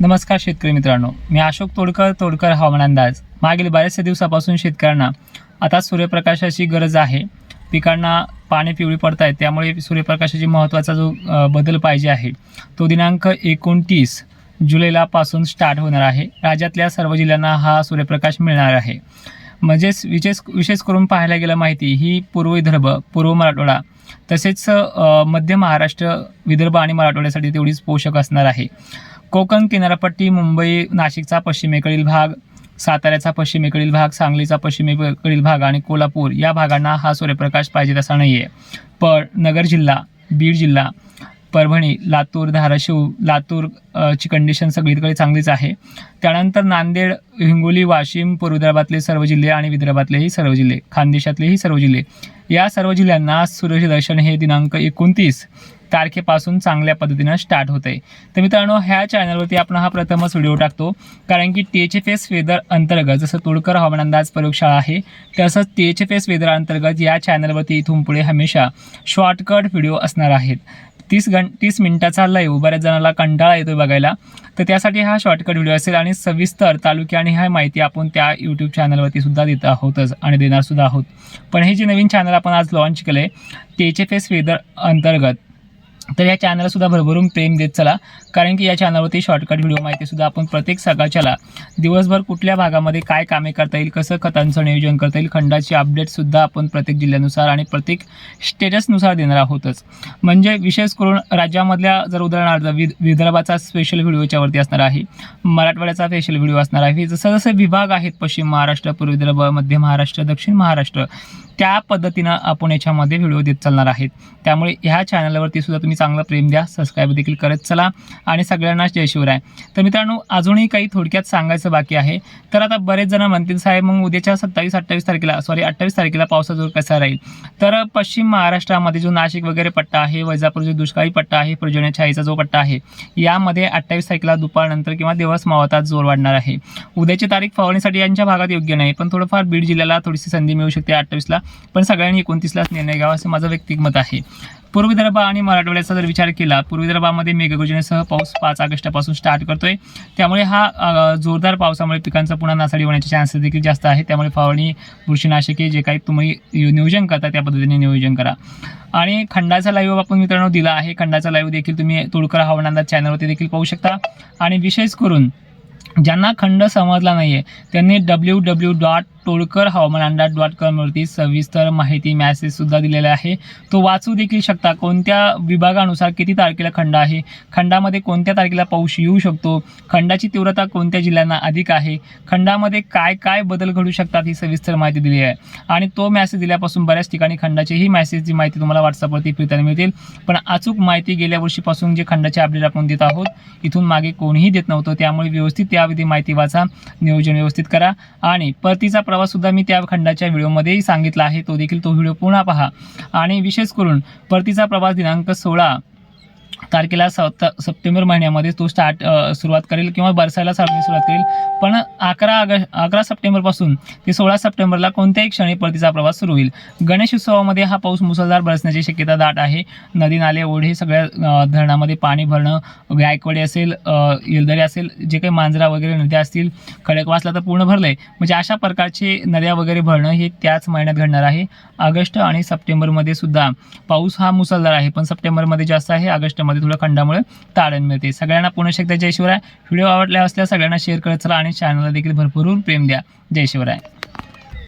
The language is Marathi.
नमस्कार शेतकरी मित्रांनो. मी अशोक तोडकर तोडकर हवामान अंदाज. मागील बऱ्याचशा दिवसापासून शेतकऱ्यांना आता सूर्यप्रकाशाची गरज आहे. पिकांना पाणी पिवळी पडत आहेत त्यामुळे सूर्यप्रकाशाची महत्त्वाचा जो बदल पाहिजे आहे तो दिनांक एकोणतीस जुलैला पासून स्टार्ट होणार आहे. राज्यातल्या सर्व जिल्ह्यांना हा सूर्यप्रकाश मिळणार आहे. म्हणजेच विशेष विशेष करून पाहायला गेलं माहिती ही पूर्व विदर्भ पूर्व मराठवाडा तसेच मध्य महाराष्ट्र विदर्भ आणि मराठवाड्यासाठी तेवढीच पोषक असणार आहे. कोकण किनारपट्टी मुंबई नाशिकचा पश्चिमेकडील भाग साताऱ्याचा पश्चिमेकडील भाग सांगलीचा पश्चिमेकडील भाग आणि कोल्हापूर या भागांना हा सूर्यप्रकाश पाहिजे तसा नाही आहे पण नगर जिल्हा बीड जिल्हा परभणी लातूर धाराशिव लातूर ची कंडिशन सगळीकडे चांगलीच आहे. त्यानंतर नांदेड हिंगोली वाशिम पूर्व विदर्भातले सर्व जिल्हे आणि विदर्भातलेही सर्व जिल्हे खानदेशातलेही सर्व जिल्हे. या सर्व जिल्ह्यांना सूर्यदर्शन हे दिनांक एकोणतीस तारखेपासून चांगल्या पद्धतीनं स्टार्ट होत आहे तर मित्रांनो ह्या चॅनलवरती आपण हा प्रथमच व्हिडिओ टाकतो. कारण की T H F S weather अंतर्गत जसं तोडकर हवामान अंदाज प्रयोगशाळा आहे तसंच T H F S weather अंतर्गत या चॅनलवरती इथून पुढे हमेशा शॉर्टकट व्हिडिओ असणार आहेत. तीस घं तीस मिनिटाचा लाईव्ह बऱ्याच जणांना कंटाळा येतो बघायला. तर त्यासाठी हा शॉर्टकट व्हिडिओ असेल आणि सविस्तर तालुके आणि ह्या माहिती आपण त्या यूट्यूब चॅनलवरती सुद्धा देत आहोतच आणि देणार सुद्धा आहोत. पण हे जे नवीन चॅनल आपण आज लॉन्च केलं आहे टी एच वेदर अंतर्गत तर या चॅनलसुद्धा भरभरून प्रेम देत चला. कारण की या चॅनलवरती शॉर्टकट व्हिडिओ माहितीसुद्धा आपण प्रत्येक सकाळच्याला दिवसभर कुठल्या भागामध्ये काय कामे करता येईल कसं खतांचं नियोजन करता येईल खंडाची अपडेटसुद्धा आपण प्रत्येक जिल्ह्यानुसार आणि प्रत्येक स्टेटसनुसार देणार आहोतच. म्हणजे विशेष करून राज्यामधल्या जर उदाहरणार्थ वि विदर्भाचा स्पेशल व्हिडिओ याच्यावरती असणार आहे. मराठवाड्याचा स्पेशल व्हिडिओ असणार आहे. जसं जसे विभाग आहेत पश्चिम महाराष्ट्र पूर्व विदर्भ मध्य महाराष्ट्र दक्षिण महाराष्ट्र त्या पद्धतीनं आपण याच्यामध्ये व्हिडिओ देत चालणार आहेत. त्यामुळे ह्या चॅनलवरती सुद्धा तुम्ही चांगलं प्रेम द्या सबस्क्राईब देखील करत चला. आणि सगळ्यांना जय शिवराय. तर मित्रांनो अजूनही काही थोडक्यात सांगायचं बाकी आहे. तर आता बरेच जण म्हणतील साहेब मग उद्याच्या सत्तावीस अठ्ठावीस तारखेला सॉरी अठ्ठावीस तारखेला पावसाचा जोर कसा राहील? तर पश्चिम महाराष्ट्रामध्ये जो नाशिक वगैरे पट्टा आहे वैजापूर जो दुष्काळी पट्टा आहे पर्जन्य छाईचा जो पट्टा आहे यामध्ये अठ्ठावीस तारखेला दुपारनंतर किंवा दिवस मावतात जोर वाढणार आहे. उद्याची तारीख फवारणीसाठी यांच्या भागात योग्य नाही पण थोडंफार बीड जिल्ह्याला थोडीशी संधी मिळू शकते अठ्ठावीसला पण सगळ्यांनी एकोणतीसलाच निर्णय घ्यावा असं माझं वैयक्तिक मत आहे. पूर्व विदर्भ आणि मराठवाड्यात मराठवाड्याचा जर विचार केला पूर्व विदर्भामध्ये मेघगर्जनेसह पाऊस पाच ऑगस्टपासून स्टार्ट करतोय. त्यामुळे हा जोरदार पावसामुळे पिकांचा पुन्हा नासाडी होण्याचे चान्सेस देखील जास्त आहे त्यामुळे फवारणी बुरशीनाशके जे काही तुम्ही नियोजन करता त्या पद्धतीने नियोजन करा. आणि खंडाचा लाईव्ह आपण मित्रांनो दिला आहे. खंडाचा लाईव्ह देखील तुम्ही तोडकर हवामान चॅनलवरती देखील पाहू शकता. आणि विशेष करून ज्यांना खंड समजला नाही आहे त्यांनी डब्ल्यू डब्ल्यू डॉट टोळकर हवामान अंदाज डॉट कॉमवरती सविस्तर माहिती मॅसेजसुद्धा दिलेला आहे. तो वाचू देखील शकता. कोणत्या विभागानुसार किती तारखेला खंड आहे? खंडामध्ये कोणत्या तारखेला पाऊस येऊ शकतो? खंडाची तीव्रता कोणत्या जिल्ह्यांना अधिक आहे? खंडामध्ये काय काय बदल घडू शकतात ही सविस्तर माहिती दिली आहे. आणि तो मॅसेज दिल्यापासून बऱ्याच ठिकाणी खंडाचीही मॅसेजची माहिती तुम्हाला व्हॉट्सअपवरती फिरताना मिळतील. पण अचूक माहिती गेल्या वर्षीपासून जे खंडाचे अपडेट आपण देत आहोत इथून मागे कोणीही देत नव्हतं. त्यामुळे व्यवस्थित त्याविधी माहिती वाचा. नियोजन व्यवस्थित करा. आणि परतीचा प्र प्रवास सुद्धा मी त्या खंडाच्या व्हिडिओमध्येही सांगितला आहे. तो देखील तो व्हिडिओ पुन्हा पहा. आणि विशेष करून परतीचा प्रवास दिनांक सोळा तारखेला सप्त सप्टेंबर महिन्यामध्ये तो स्टार्ट सुरुवात करेल किंवा बरसायला सारखी सुरुवात करेल. पण अकरा ऑगस्ट अकरा सप्टेंबरपासून ते सोळा सप्टेंबरला कोणत्याही क्षणी परतीचा प्रवास सुरू होईल. गणेश उत्सवामध्ये हा पाऊस मुसळधार बरसण्याची शक्यता दाट आहे. नदी नाले ओढे सगळ्या धरणामध्ये पाणी भरणं गायकवाडी असेल येलदरी असेल जे काही मांजरा वगैरे नद्या असतील खडकवासला तर पूर्ण भरलं आहे म्हणजे अशा प्रकारचे नद्या वगैरे भरणं हे त्याच महिन्यात घडणार आहे. ऑगस्ट आणि सप्टेंबरमध्ये सुद्धा पाऊस हा मुसळधार आहे पण सप्टेंबरमध्ये जास्त आहे ऑगस्टमध्ये तुला खंडामुळे तारण मिळते. सगळ्यांना पुन्हा शकता जय शिवराय. व्हिडिओ आवडला असल्यास सगळ्यांना शेअर करत चला आणि चॅनलला देखील भरपूर प्रेम द्या. जय शिवराय.